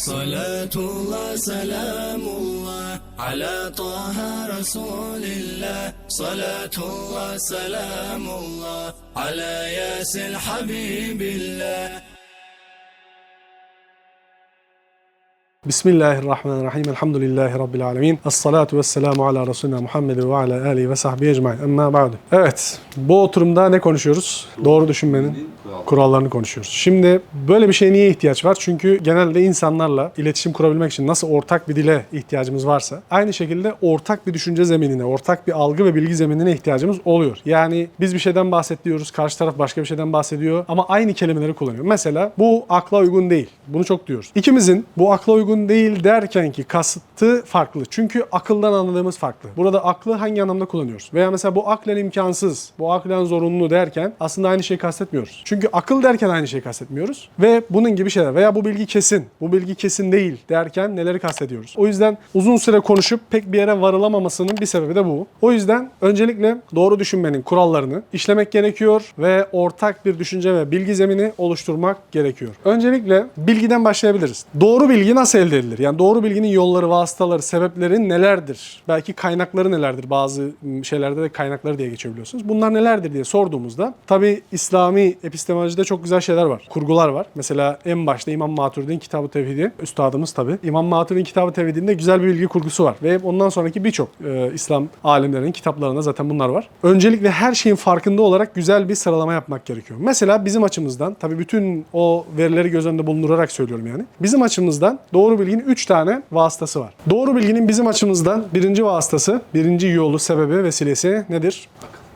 صلاة الله سلام الله على طه رسول الله. صلاة الله سلام الله على ياسر حبيب الله. Bismillahirrahmanirrahim. Elhamdülillahi Rabbil alemin. Esselatu vesselamu ala Resulina Muhammed ve ala alihi ve sahbihi ecmain. Emma ba'du. Evet, bu oturumda ne konuşuyoruz? Doğru düşünmenin kurallarını konuşuyoruz. Şimdi böyle bir şeye niye ihtiyaç var? Çünkü genelde insanlarla iletişim kurabilmek için nasıl ortak bir dile ihtiyacımız varsa aynı şekilde ortak bir düşünce zeminine, ortak bir algı ve bilgi zeminine ihtiyacımız oluyor. Yani biz bir şeyden bahsediyoruz, karşı taraf başka bir şeyden bahsediyor ama aynı kelimeleri kullanıyor. Mesela bu akla uygun değil. Bunu çok diyoruz. İkimizin bu akla uygun değil derken ki kasıtı farklı. Çünkü akıldan anladığımız farklı. Burada aklı hangi anlamda kullanıyoruz? Veya mesela bu aklen imkansız, bu aklen zorunlu derken aslında aynı şeyi kastetmiyoruz. Çünkü akıl derken aynı şeyi kastetmiyoruz. Ve bunun gibi şeyler. Veya bu bilgi kesin, bu bilgi kesin değil derken neleri kastediyoruz? O yüzden uzun süre konuşup pek bir yere varılamamasının bir sebebi de bu. O yüzden öncelikle doğru düşünmenin kurallarını işlemek gerekiyor ve ortak bir düşünce ve bilgi zemini oluşturmak gerekiyor. Öncelikle bilgiden başlayabiliriz. Doğru bilgi nasıl elde edilir? Yani doğru bilginin yolları, vasıtaları, sebepleri nelerdir? Belki kaynakları nelerdir? Bazı şeylerde de kaynakları diye geçiyor biliyorsunuz. Bunlar nelerdir diye sorduğumuzda tabi İslami epistemolojide çok güzel şeyler var. Kurgular var. Mesela en başta İmam Maturidi'nin Kitabı Tevhidi, üstadımız tabi. İmam Maturidi'nin Kitabı Tevhidi'nde güzel bir bilgi kurgusu var. Ve ondan sonraki birçok e, İslam alimlerinin kitaplarında zaten bunlar var. Öncelikle her şeyin farkında olarak güzel bir sıralama yapmak gerekiyor. Mesela bizim açımızdan, tabi bütün o verileri göz önünde bulundurarak söylüyorum yani. Bizim açımızdan doğru bilginin 3 tane vasıtası var. Doğru bilginin bizim açımızdan birinci vasıtası, birinci yolu, sebebi, vesilesi nedir?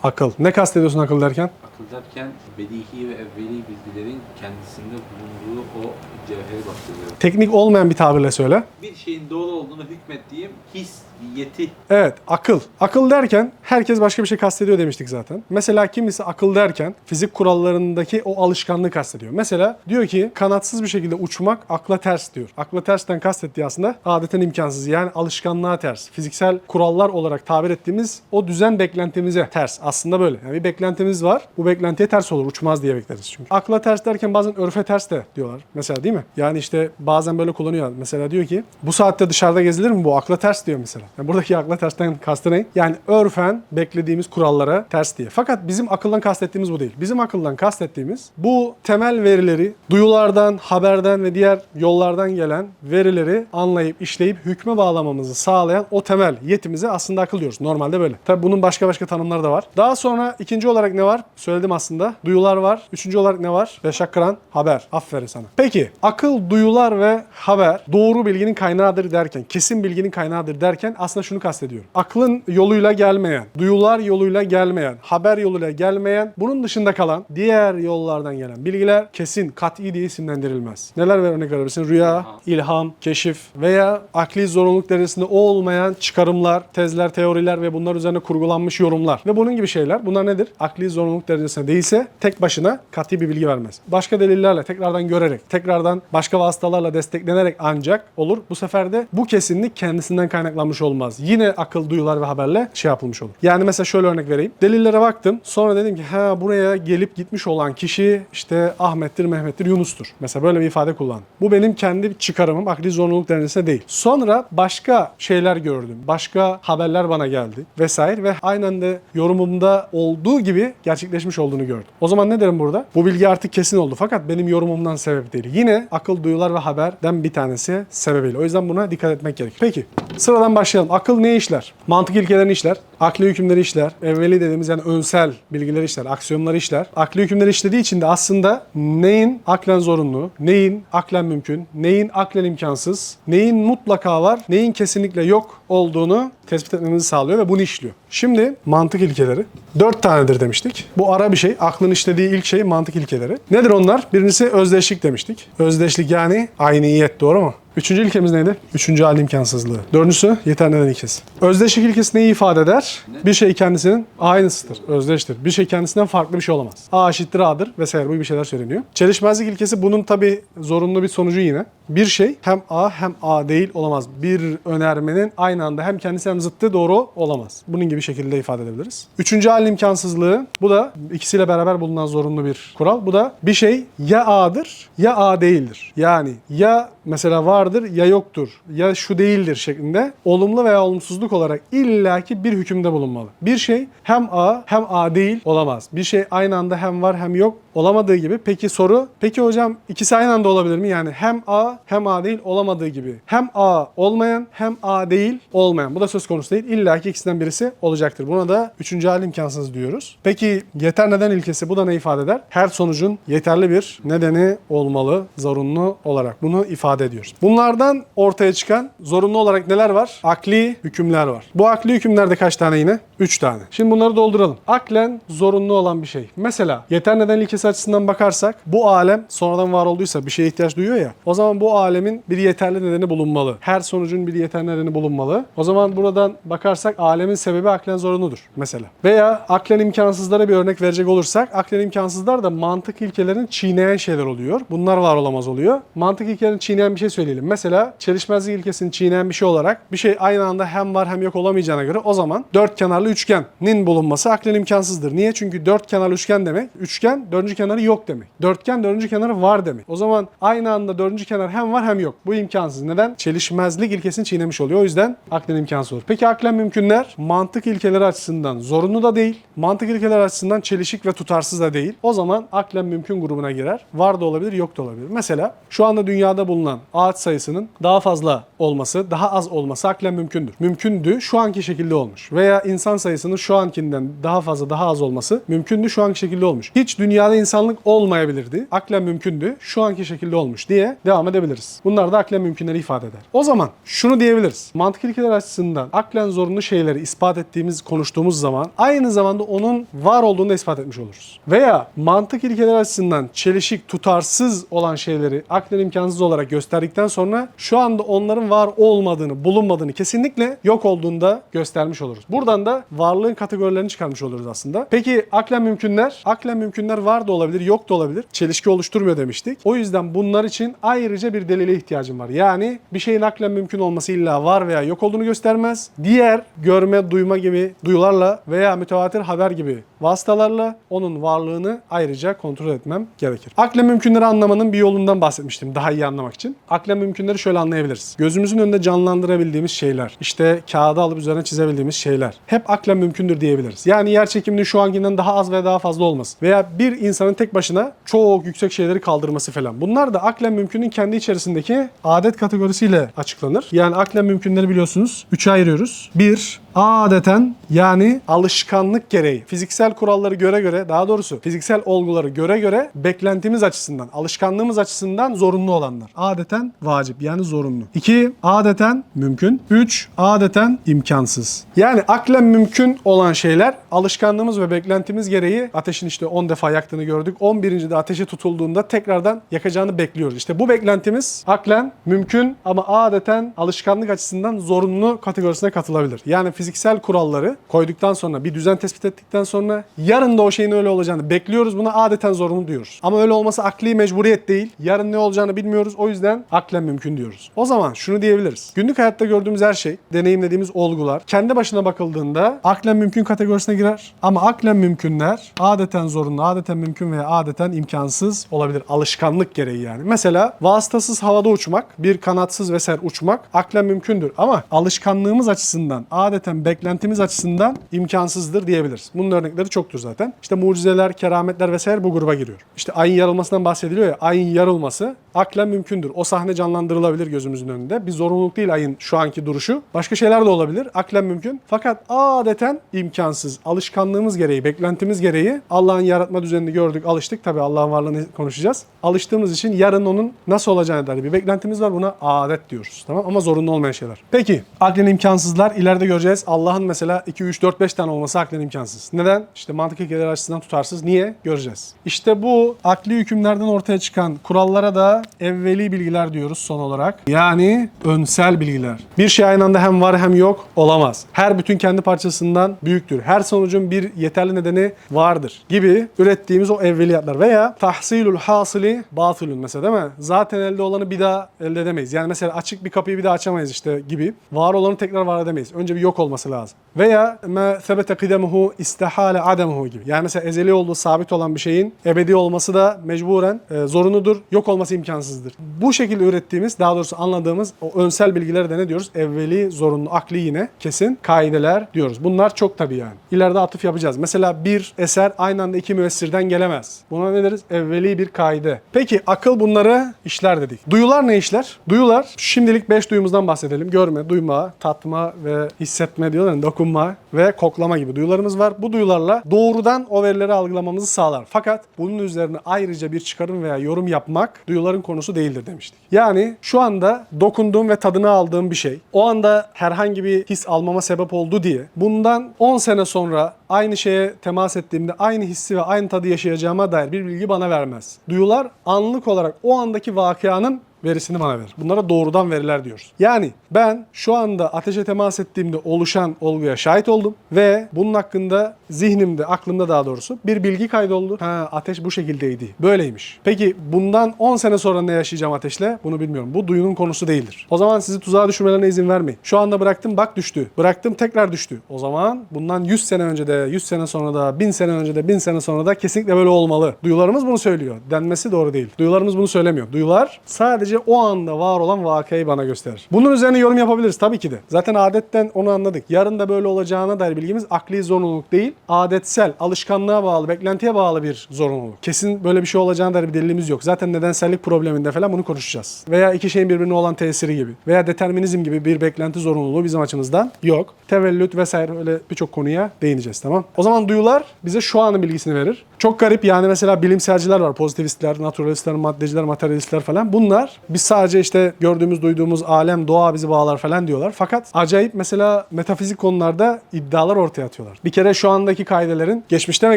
Akıl. Ne kastediyorsun akıl derken? Akıl derken bedihi ve evveli bilgilerin kendisinde bulunduğu o cevheri bahsediyor. Teknik olmayan bir tabirle söyle. Bir şeyin doğru olduğunu hükmettiğim hissiyeti Evet, akıl. Akıl derken herkes başka bir şey kastediyor demiştik zaten. Mesela kimisi akıl derken fizik kurallarındaki o alışkanlığı kastediyor. Mesela diyor ki kanatsız bir şekilde uçmak akla ters diyor. Akla tersten kastettiği aslında adeten imkansız. Yani alışkanlığa ters. Fiziksel kurallar olarak tabir ettiğimiz o düzen beklentimize ters. Aslında böyle. Yani bir beklentimiz var. Bu beklentiye ters olur. Uçmaz diye bekleriz çünkü. Akla ters derken bazen örfe ters de diyorlar. Mesela değil mi? Yani işte bazen böyle kullanıyor. Mesela diyor ki bu saatte dışarıda gezilir mi? Bu akla ters diyor mesela. Yani buradaki akla tersten kastı ne? Yani örfen beklediğimiz kurallara ters diye. Fakat bizim akıldan kastettiğimiz bu değil. Bizim akıldan kastettiğimiz bu temel verileri duyulardan, haberden ve diğer yollardan gelen verileri anlayıp, işleyip hükme bağlamamızı sağlayan o temel yetimize aslında akıl diyoruz. Normalde böyle. Tabi bunun başka başka tanımları da var. Daha sonra ikinci olarak ne var? Söyledim aslında. Duyular var. Üçüncü olarak ne var? Beşakran haber. Aferin sana. Peki akıl, duyular ve haber doğru bilginin kaynağıdır derken, kesin bilginin kaynağıdır derken aslında şunu kastediyorum. Aklın yoluyla gelmeyen, duyular yoluyla gelmeyen, haber yoluyla gelmeyen, bunun dışında kalan diğer yollardan gelen bilgiler kesin, kat'i diye isimlendirilmez. Neler ver örnek verebilirsin? Rüya, ilham, keşif veya akli zorunluluk derecesinde olmayan çıkarımlar, tezler, teoriler ve bunlar üzerine kurgulanmış yorumlar ve bunun gibi şeyler. Bunlar nedir? Akli zorunluluk derecesinde değilse tek başına kat'i bir bilgi vermez. Başka delillerle tekrardan görerek, tekrardan başka vasıtalarla desteklenerek ancak olur. Bu sefer de bu kesinlik kendisinden kaynaklanmış olmaz. Yine akıl, duyular ve haberle şey yapılmış olur. Yani mesela şöyle örnek vereyim. Delillere baktım. Sonra dedim ki ha buraya gelip gitmiş olan kişi işte Ahmet'tir, Mehmet'tir, Yunus'tur. Mesela böyle bir ifade kullan. Bu benim kendi çıkarımım. Akli zorunluluk derecesinde değil. Sonra başka şeyler gördüm. Başka haberler bana geldi vesaire ve aynen de yorumumda olduğu gibi gerçekleşmiş olduğunu gördüm. O zaman ne derim burada? Bu bilgi artık kesin oldu fakat benim yorumumdan sebep değil. Yine akıl, duyular ve haberden bir tanesi sebebiyle. O yüzden buna dikkat etmek gerekir. Peki sıradan başlayalım. Akıl ne işler? Mantık ilkelerini işler. Akli hükümleri işler. Evveli dediğimiz yani önsel bilgileri işler. Aksiyonları işler. Akli hükümleri işlediği için de aslında neyin aklen zorunlu, neyin aklen mümkün, neyin aklen imkansız, neyin mutlaka var, neyin kesinlikle yok olduğunu tespit etmemizi sağlıyor ve bunu işliyor. Şimdi mantık ilkeleri. Dört tanedir demiştik. Bu ara bir şey. Aklın işlediği ilk şey mantık ilkeleri. Nedir onlar? Birincisi özdeşlik demiştik. Özdeşlik yani ayniyet doğru mu? Üçüncü ilkemiz neydi? Üçüncü hal imkansızlığı. Dördüncüsü yeter neden ilkesi. Özdeşlik ilkesi neyi ifade eder? Bir şey kendisinin aynısıdır, özdeştir. Bir şey kendisinden farklı bir şey olamaz. A eşittir A'dır vesaire bu bir şeyler söyleniyor. Çelişmezlik ilkesi bunun tabi zorunlu bir sonucu yine. Bir şey hem A hem A değil olamaz. Bir önermenin aynı anda hem kendisi hem zıttı doğru olamaz. Bunun gibi şekilde ifade edebiliriz. Üçüncü hal imkansızlığı bu da ikisiyle beraber bulunan zorunlu bir kural. Bu da bir şey ya A'dır ya A değildir. Yani ya mesela vardır ya yoktur ya şu değildir şeklinde olumlu veya olumsuzluk olarak illaki bir hükümde bulunmalı. Bir şey hem A hem A değil olamaz. Bir şey aynı anda hem var hem yok olamadığı gibi. Peki soru, peki hocam ikisi aynı anda olabilir mi? Yani hem A hem A değil olamadığı gibi. Hem A olmayan hem A değil olmayan. Bu da söz konusu değil. İlla ki ikisinden birisi olacaktır. Buna da üçüncü hal imkansız diyoruz. Peki yeter neden ilkesi bu da ne ifade eder? Her sonucun yeterli bir nedeni olmalı zorunlu olarak. Bunu ifade ediyoruz. Bunlardan ortaya çıkan zorunlu olarak neler var? Akli hükümler var. Bu akli hükümlerde kaç tane yine? 3 tane. Şimdi bunları dolduralım. Aklen zorunlu olan bir şey. Mesela yeter neden ilkesi açısından bakarsak bu alem sonradan var olduysa bir şeye ihtiyaç duyuyor ya. O zaman bu alemin bir yeterli nedeni bulunmalı. Her sonucun bir yeterli nedeni bulunmalı. O zaman buradan bakarsak alemin sebebi aklen zorunludur mesela. Veya aklen imkansızlara bir örnek verecek olursak aklen imkansızlar da mantık ilkelerini çiğneyen şeyler oluyor. Bunlar var olamaz oluyor. Mantık ilkelerini çiğneyen bir şey söyleyelim. Mesela çelişmezlik ilkesini çiğneyen bir şey olarak bir şey aynı anda hem var hem yok olamayacağına göre o zaman dört kenarlı üçgenin bulunması aklen imkansızdır. Niye? Çünkü dört kenarlı üçgen demek üçgen dördüncü kenarı yok demek. Dörtgen dördüncü kenarı var demek. O zaman aynı anda dördüncü kenar hem var hem yok. Bu imkansız. Neden? Çelişmezlik ilkesini çiğnemiş oluyor. O yüzden aklen imkansız olur. Peki aklen mümkünler mantık ilkeleri açısından zorunlu da değil. Mantık ilkeleri açısından çelişik ve tutarsız da değil. O zaman aklen mümkün grubuna girer. Var da olabilir, yok da olabilir. Mesela şu anda dünyada bulunan ağaç sayısının daha fazla olması, daha az olması aklen mümkündür. Mümkündü, şu anki şekilde olmuş. Veya insan sayısının şu ankinden daha fazla, daha az olması mümkündü, şu anki şekilde olmuş. Hiç dünyada insanlık olmayabilirdi. Aklen mümkündü, şu anki şekilde olmuş diye devam edebiliriz. Bunlar da aklen mümkünleri ifade eder. O zaman şunu diyebiliriz. Mantık ilkeler açısından aklen zorunlu şeyleri ispat ettiğimiz, konuştuğumuz zaman aynı zamanda onun var olduğunu da ispat etmiş oluruz. Veya mantık ilkeler açısından çelişik, tutarsız olan şeyleri aklen imkansız olarak gösterdikten sonra şu anda onların var olmadığını, bulunmadığını kesinlikle yok olduğunu da göstermiş oluruz. Buradan da varlığın kategorilerini çıkarmış oluruz aslında. Peki aklen mümkünler? Aklen mümkünler var da olabilir, yok da olabilir. Çelişki oluşturmuyor demiştik. O yüzden bunlar için ayrıca bir delile ihtiyacım var. Yani bir şeyin aklen mümkün olması illa var veya yok olduğunu göstermez. Diğer görme, duyma gibi duyularla veya mütevatir haber gibi vasıtalarla onun varlığını ayrıca kontrol etmem gerekir. Aklen mümkünleri anlamanın bir yolundan bahsetmiştim daha iyi anlamak için. Aklen mümkünleri şöyle anlayabiliriz. Gözümüzün önünde canlandırabildiğimiz şeyler, işte kağıda alıp üzerine çizebildiğimiz şeyler hep aklen mümkündür diyebiliriz. Yani yer çekiminin şu ankinden daha az veya daha fazla olması veya bir insanın tek başına çok yüksek şeyleri kaldırması falan. Bunlar da aklen mümkünün kendi içerisindeki adet kategorisiyle açıklanır. Yani aklen mümkünleri biliyorsunuz 3'e ayırıyoruz. 1 adeten yani alışkanlık gereği fiziksel kuralları göre göre daha doğrusu fiziksel olguları göre göre beklentimiz açısından alışkanlığımız açısından zorunlu olanlar. Adeten vacip yani zorunlu. 2 adeten mümkün. 3 adeten imkansız. Yani aklen mümkün olan şeyler alışkanlığımız ve beklentimiz gereği ateşin işte 10 defa yaktığını gördük. 11. de ateşe tutulduğunda tekrardan yakacağını bekliyoruz. İşte bu beklentimiz aklen mümkün ama adeten alışkanlık açısından zorunlu kategorisine katılabilir. Yani fiziksel kuralları koyduktan sonra bir düzen tespit ettikten sonra yarın da o şeyin öyle olacağını bekliyoruz. Buna adeten zorunlu diyoruz. Ama öyle olması akli mecburiyet değil. Yarın ne olacağını bilmiyoruz. O yüzden aklen mümkün diyoruz. O zaman şunu diyebiliriz. Günlük hayatta gördüğümüz her şey, deneyimlediğimiz olgular kendi başına bakıldığında aklen mümkün kategorisine girer. Ama aklen mümkünler adeten zorunlu, adeten mümkün veya adeten imkansız olabilir. Alışkanlık gereği yani. Mesela vasıtasız havada uçmak, bir kanatsız vesaire uçmak aklen mümkündür. Ama alışkanlığımız açısından, adeten beklentimiz açısından imkansızdır diyebiliriz. Bunun örnekleri çoktur zaten. İşte mucizeler, kerametler vesaire bu gruba giriyor. İşte ayın yarılmasından bahsediliyor ya. Ayın yarılması aklen mümkündür. O sahne canlandırılabilir gözümüzün önünde. Bir zorunluluk değil ayın şu anki duruşu. Başka şeyler de olabilir. Aklen mümkün. Fakat adeten imkansız. Alışkanlığımız gereği, beklentimiz gereği Allah'ın yaratma düzenini gördük, alıştık. Tabii Allah'ın varlığını konuşacağız. Alıştığımız için yarın onun nasıl olacağına dair bir beklentimiz var. Buna adet diyoruz. Tamam ama zorunlu olmayan şeyler. Peki aklen imkansızlar ileride göreceğiz. Allah'ın mesela 2, 3, 4, 5 tane olması aklen imkansız. Neden? İşte mantık ilkeleri açısından tutarsız. Niye? Göreceğiz. İşte bu akli hükümlerden ortaya çıkan kurallara da evveli bilgiler diyoruz son olarak. Yani önsel bilgiler. Bir şey aynı anda hem var hem yok olamaz. Her bütün kendi parçasından büyüktür. Her sonucun bir yeterli nedeni vardır gibi ürettiğimiz o evveliyatlar veya tahsilul hasili batılun mesela değil mi? Zaten elde olanı bir daha elde edemeyiz. Yani mesela açık bir kapıyı bir daha açamayız işte gibi. Var olanı tekrar var edemeyiz. Önce bir yok olması lazım. Veya me sebete kıdemuhu istihale ademuhu gibi. Yani mesela ezeli olduğu sabit olan bir şeyin ebedi olması da mecburen e, zorunudur. Yok olması imkansızdır. Bu şekilde ürettiğimiz, daha doğrusu anladığımız o önsel bilgilere de ne diyoruz? Evveli, zorunlu, akli yine kesin kaideler diyoruz. Bunlar çok tabii yani. İleride atıf yapacağız. Mesela bir eser aynı anda iki müessirden gelemez. Buna ne deriz? Evveli bir kaide. Peki akıl bunları işler dedik. Duyular ne işler? Duyular şimdilik beş duyumuzdan bahsedelim. Görme, duyma, tatma ve hissetme diyorlar. ya, Dokunma ve koklama gibi duyularımız var. Bu duyularla doğrudan o verileri algılamamızı sağlar. Fakat bunun üzerine ayrıca bir çıkarım veya yorum yapmak duyuların konusu değildir demiştik. Yani şu anda dokunduğum ve tadını aldığım bir şey o anda herhangi bir his almama sebep oldu diye bundan 10 sene sonra aynı şeye temas ettiğimde aynı hissi ve aynı tadı yaşayacağıma dair bir bilgi bana vermez. Duyular anlık olarak o andaki vakianın verisini bana verir. Bunlara doğrudan veriler diyoruz. Yani ben şu anda ateşe temas ettiğimde oluşan olguya şahit oldum ve bunun hakkında zihnimde, aklımda daha doğrusu bir bilgi kaydoldu. Ha ateş bu şekildeydi. Böyleymiş. Peki bundan 10 sene sonra ne yaşayacağım ateşle? Bunu bilmiyorum. Bu duyunun konusu değildir. O zaman sizi tuzağa düşürmelerine izin vermeyin. Şu anda bıraktım bak düştü. Bıraktım tekrar düştü. O zaman bundan 100 sene önce de, 100 sene sonra da, 1000 sene önce de, 1000 sene sonra da kesinlikle böyle olmalı. Duyularımız bunu söylüyor. Denmesi doğru değil. Duyularımız bunu söylemiyor. Duyular sadece o anda var olan vakayı bana gösterir. Bunun üzerine yorum yapabiliriz tabii ki de. Zaten adetten onu anladık. Yarın da böyle olacağına dair bilgimiz akli zorunluluk değil, adetsel, alışkanlığa bağlı, beklentiye bağlı bir zorunluluk. Kesin böyle bir şey olacağına dair bir delilimiz yok. Zaten nedensellik probleminde falan bunu konuşacağız. Veya iki şeyin birbirine olan tesiri gibi. Veya determinizm gibi bir beklenti zorunluluğu bizim açımızdan yok. Tevellüt vesaire öyle birçok konuya değineceğiz tamam. O zaman duyular bize şu anın bilgisini verir. Çok garip yani mesela bilimselciler var. Pozitivistler, naturalistler, maddeciler, materyalistler falan. Bunlar biz sadece işte gördüğümüz, duyduğumuz alem, doğa bizi bağlar falan diyorlar. Fakat acayip mesela metafizik konularda iddialar ortaya atıyorlar. Bir kere şu andaki kaidelerin geçmişte ve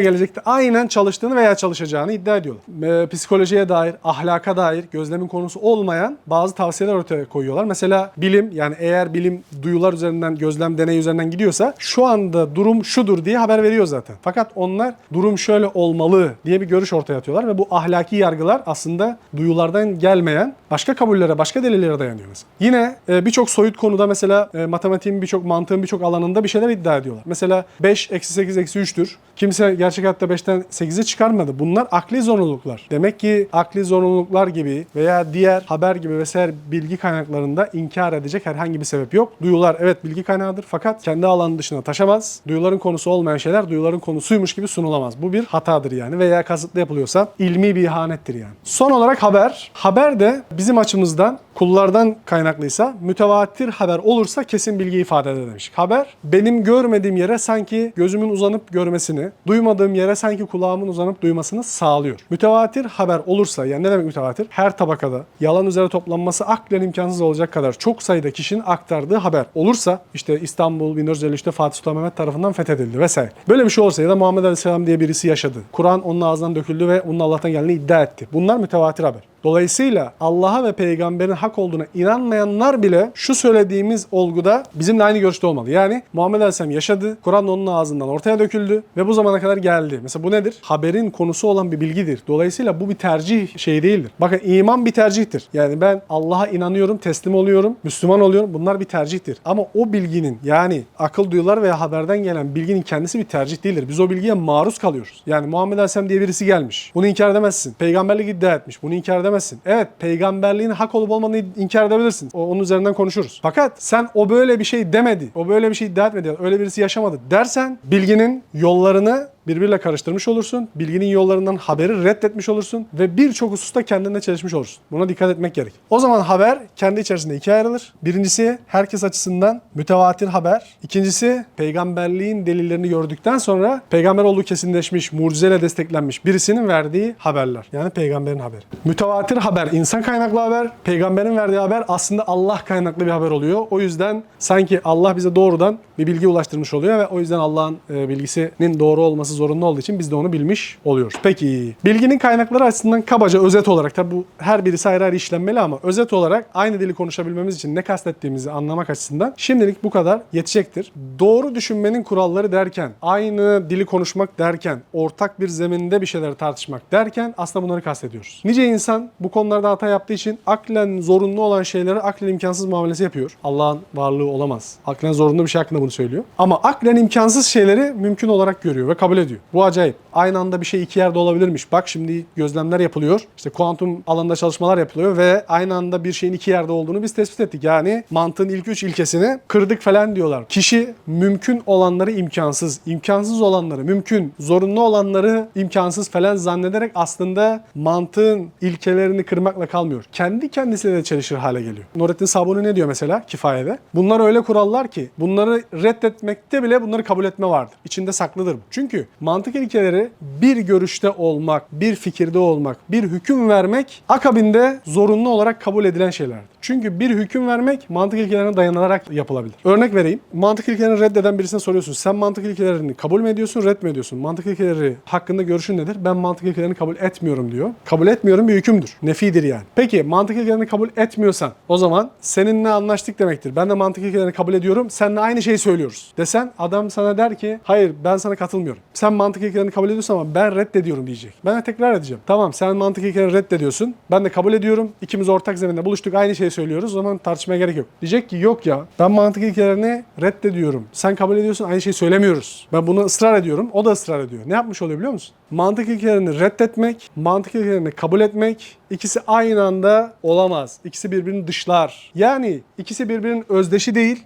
gelecekte aynen çalıştığını veya çalışacağını iddia ediyorlar. Ee, psikolojiye dair, ahlaka dair gözlemin konusu olmayan bazı tavsiyeler ortaya koyuyorlar. Mesela bilim yani eğer bilim duyular üzerinden, gözlem, deney üzerinden gidiyorsa şu anda durum şudur diye haber veriyor zaten. Fakat onlar durum şöyle olmalı diye bir görüş ortaya atıyorlar ve bu ahlaki yargılar aslında duyulardan gelmeyen başka kabullere, başka delillere dayanıyor mesela. Yine e, birçok soyut konuda mesela e, matematiğin birçok mantığın birçok alanında bir şeyler iddia ediyorlar. Mesela 5 eksi 8 eksi 3'tür. Kimse gerçek hayatta 5'ten 8'i çıkarmadı. Bunlar akli zorunluluklar. Demek ki akli zorunluluklar gibi veya diğer haber gibi vesaire bilgi kaynaklarında inkar edecek herhangi bir sebep yok. Duyular evet bilgi kaynağıdır fakat kendi alanı dışına taşamaz. Duyuların konusu olmayan şeyler duyuların konusuymuş gibi sunulamaz. Bu bir hatadır yani veya kasıtlı yapılıyorsa ilmi bir ihanettir yani. Son olarak haber. Haber de bizim açımızdan kullardan kaynaklıysa mütevatir haber olursa kesin bilgi ifade eder demiş. Haber benim görmediğim yere sanki gözümün uzanıp görmesini, duymadığım yere sanki kulağımın uzanıp duymasını sağlıyor. Mütevatir haber olursa yani ne demek mütevatir? Her tabakada yalan üzere toplanması aklen imkansız olacak kadar çok sayıda kişinin aktardığı haber olursa işte İstanbul 1453'te Fatih Sultan Mehmet tarafından fethedildi vesaire. Böyle bir şey olursa ya da Muhammed Aleyhisselam diye birisi yaşadı. Kur'an onun ağzından döküldü ve onun Allah'tan geldiğini iddia etti. Bunlar mütevatir haber. Dolayısıyla Allah'a ve peygamberin hak olduğuna inanmayanlar bile şu söylediğimiz olguda bizimle aynı görüşte olmalı. Yani Muhammed Aleyhisselam yaşadı, Kur'an onun ağzından ortaya döküldü ve bu zamana kadar geldi. Mesela bu nedir? Haberin konusu olan bir bilgidir. Dolayısıyla bu bir tercih şey değildir. Bakın iman bir tercihtir. Yani ben Allah'a inanıyorum, teslim oluyorum, Müslüman oluyorum. Bunlar bir tercihtir. Ama o bilginin yani akıl duyular veya haberden gelen bilginin kendisi bir tercih değildir. Biz o bilgiye maruz kalıyoruz. Yani Muhammed Aleyhisselam diye birisi gelmiş. Bunu inkar edemezsin. Peygamberlik iddia etmiş. Bunu inkar edemezsin. Evet peygamberliğin hak olup olmadığını inkar edebilirsin. O, onun üzerinden konuşuruz. Fakat sen o böyle bir şey demedi. O böyle bir şey iddia etmedi. Öyle birisi yaşamadı dersen bilginin yollarını birbiriyle karıştırmış olursun. Bilginin yollarından haberi reddetmiş olursun ve birçok hususta kendine çelişmiş olursun. Buna dikkat etmek gerek. O zaman haber kendi içerisinde ikiye ayrılır. Birincisi herkes açısından mütevatir haber. İkincisi peygamberliğin delillerini gördükten sonra peygamber olduğu kesinleşmiş, mucizeyle desteklenmiş birisinin verdiği haberler. Yani peygamberin haberi. Mütevatir haber insan kaynaklı haber. Peygamberin verdiği haber aslında Allah kaynaklı bir haber oluyor. O yüzden sanki Allah bize doğrudan bir bilgi ulaştırmış oluyor ve o yüzden Allah'ın e, bilgisinin doğru olması zorunlu olduğu için biz de onu bilmiş oluyoruz. Peki bilginin kaynakları açısından kabaca özet olarak tabi bu her birisi ayrı ayrı işlenmeli ama özet olarak aynı dili konuşabilmemiz için ne kastettiğimizi anlamak açısından şimdilik bu kadar yetecektir. Doğru düşünmenin kuralları derken, aynı dili konuşmak derken, ortak bir zeminde bir şeyleri tartışmak derken aslında bunları kastediyoruz. Nice insan bu konularda hata yaptığı için aklen zorunlu olan şeyleri aklen imkansız muamelesi yapıyor. Allah'ın varlığı olamaz. Aklen zorunlu bir şey hakkında bunu söylüyor. Ama aklen imkansız şeyleri mümkün olarak görüyor ve kabul ediyor. Ediyor. Bu acayip. Aynı anda bir şey iki yerde olabilirmiş. Bak şimdi gözlemler yapılıyor. İşte kuantum alanında çalışmalar yapılıyor ve aynı anda bir şeyin iki yerde olduğunu biz tespit ettik. Yani mantığın ilk üç ilkesini kırdık falan diyorlar. Kişi mümkün olanları imkansız, imkansız olanları mümkün, zorunlu olanları imkansız falan zannederek aslında mantığın ilkelerini kırmakla kalmıyor. Kendi kendisiyle de çelişir hale geliyor. Nurettin Sabuni ne diyor mesela kifayede? Bunlar öyle kurallar ki bunları reddetmekte bile bunları kabul etme vardır. İçinde saklıdır bu. Çünkü mantık ilkeleri bir görüşte olmak, bir fikirde olmak, bir hüküm vermek akabinde zorunlu olarak kabul edilen şeylerdir. Çünkü bir hüküm vermek mantık ilkelerine dayanılarak yapılabilir. Örnek vereyim. Mantık ilkelerini reddeden birisine soruyorsun. Sen mantık ilkelerini kabul mü ediyorsun, red mi ediyorsun? Mantık ilkeleri hakkında görüşün nedir? Ben mantık ilkelerini kabul etmiyorum diyor. Kabul etmiyorum bir hükümdür. Nefidir yani. Peki mantık ilkelerini kabul etmiyorsan o zaman seninle anlaştık demektir. Ben de mantık ilkelerini kabul ediyorum. Seninle aynı şeyi söylüyoruz. Desen adam sana der ki hayır ben sana katılmıyorum. Sen mantık ilkelerini kabul ediyorsun ama ben reddediyorum diyecek. Ben de tekrar edeceğim. Tamam sen mantık ilkelerini reddediyorsun. Ben de kabul ediyorum. İkimiz ortak zeminde buluştuk. Aynı şeyi söylüyoruz. O zaman tartışmaya gerek yok. Diyecek ki yok ya ben mantık ilkelerini reddediyorum. Sen kabul ediyorsun aynı şeyi söylemiyoruz. Ben bunu ısrar ediyorum. O da ısrar ediyor. Ne yapmış oluyor biliyor musun? Mantık ilkelerini reddetmek, mantık ilkelerini kabul etmek ikisi aynı anda olamaz. İkisi birbirini dışlar. Yani ikisi birbirinin özdeşi değil.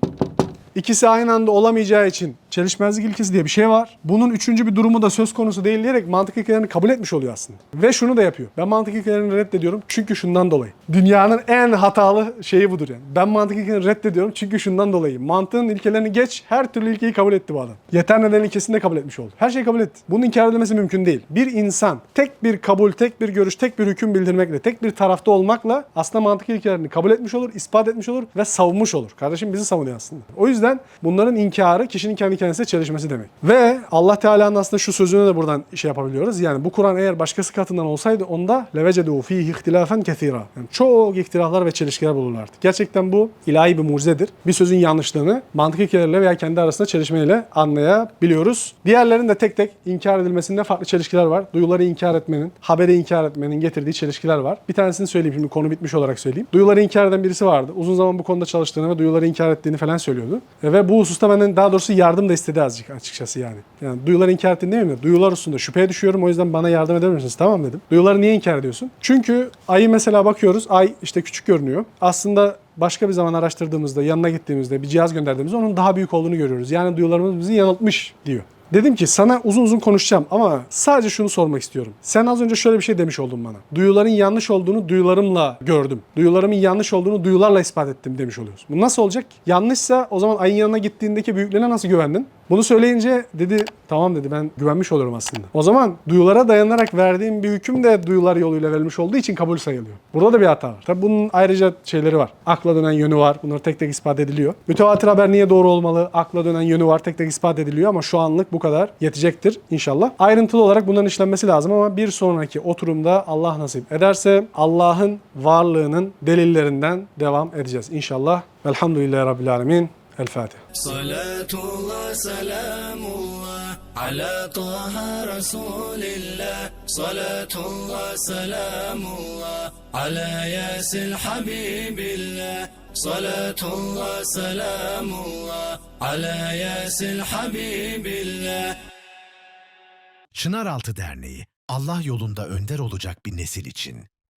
İkisi aynı anda olamayacağı için çelişmezlik ilkesi diye bir şey var. Bunun üçüncü bir durumu da söz konusu değil diyerek mantık ilkelerini kabul etmiş oluyor aslında. Ve şunu da yapıyor. Ben mantık ilkelerini reddediyorum çünkü şundan dolayı. Dünyanın en hatalı şeyi budur yani. Ben mantık ilkelerini reddediyorum çünkü şundan dolayı. Mantığın ilkelerini geç her türlü ilkeyi kabul etti bu adam. Yeter neden ilkesini de kabul etmiş oldu. Her şeyi kabul etti. Bunun inkar edilmesi mümkün değil. Bir insan tek bir kabul, tek bir görüş, tek bir hüküm bildirmekle, tek bir tarafta olmakla aslında mantık ilkelerini kabul etmiş olur, ispat etmiş olur ve savunmuş olur. Kardeşim bizi savunuyor aslında. O yüzden bunların inkarı kişinin kendi kendisine çelişmesi demek. Ve Allah Teala'nın aslında şu sözünü de buradan şey yapabiliyoruz. Yani bu Kur'an eğer başkası katından olsaydı onda levecedu fihi ihtilafen kethira. Yani çok ihtilaflar ve çelişkiler bulurlardı. Gerçekten bu ilahi bir mucizedir. Bir sözün yanlışlığını mantık ilkeleriyle veya kendi arasında çelişmeyle anlayabiliyoruz. Diğerlerinin de tek tek inkar edilmesinde farklı çelişkiler var. Duyuları inkar etmenin, haberi inkar etmenin getirdiği çelişkiler var. Bir tanesini söyleyeyim şimdi konu bitmiş olarak söyleyeyim. Duyuları inkar eden birisi vardı. Uzun zaman bu konuda çalıştığını ve duyuları inkar ettiğini falan söylüyordu. E, Ve bu hususta benden daha doğrusu yardım da istedi azıcık açıkçası yani. Yani duyuları inkar ettiğini değil mi? Duyular hususunda şüpheye düşüyorum o yüzden bana yardım eder misiniz? Tamam dedim. Duyuları niye inkar ediyorsun? Çünkü ayı mesela bakıyoruz. Ay işte küçük görünüyor. Aslında başka bir zaman araştırdığımızda, yanına gittiğimizde, bir cihaz gönderdiğimizde onun daha büyük olduğunu görüyoruz. Yani duyularımız bizi yanıltmış diyor. Dedim ki sana uzun uzun konuşacağım ama sadece şunu sormak istiyorum. Sen az önce şöyle bir şey demiş oldun bana. Duyuların yanlış olduğunu duyularımla gördüm. Duyularımın yanlış olduğunu duyularla ispat ettim demiş oluyorsun. Bu nasıl olacak? Yanlışsa o zaman ayın yanına gittiğindeki büyüklerine nasıl güvendin? Bunu söyleyince dedi tamam dedi ben güvenmiş olurum aslında. O zaman duyulara dayanarak verdiğim bir hüküm de duyular yoluyla verilmiş olduğu için kabul sayılıyor. Burada da bir hata var. Tabi bunun ayrıca şeyleri var. Akla dönen yönü var. Bunlar tek tek ispat ediliyor. Mütevatir haber niye doğru olmalı? Akla dönen yönü var. Tek tek ispat ediliyor ama şu anlık bu kadar yetecektir inşallah. Ayrıntılı olarak bunların işlenmesi lazım ama bir sonraki oturumda Allah nasip ederse Allah'ın varlığının delillerinden devam edeceğiz inşallah. Velhamdülillahi Rabbil Alemin. El Fatiha. Salatullah selamullah ala taha Resulillah. Salatullah selamullah ala yasil Habibillah. سلام الله على ياسر حبيب الله صلاة الله سلام الله على ياسر حبيب الله Çınaraltı Derneği, Allah yolunda önder olacak bir nesil için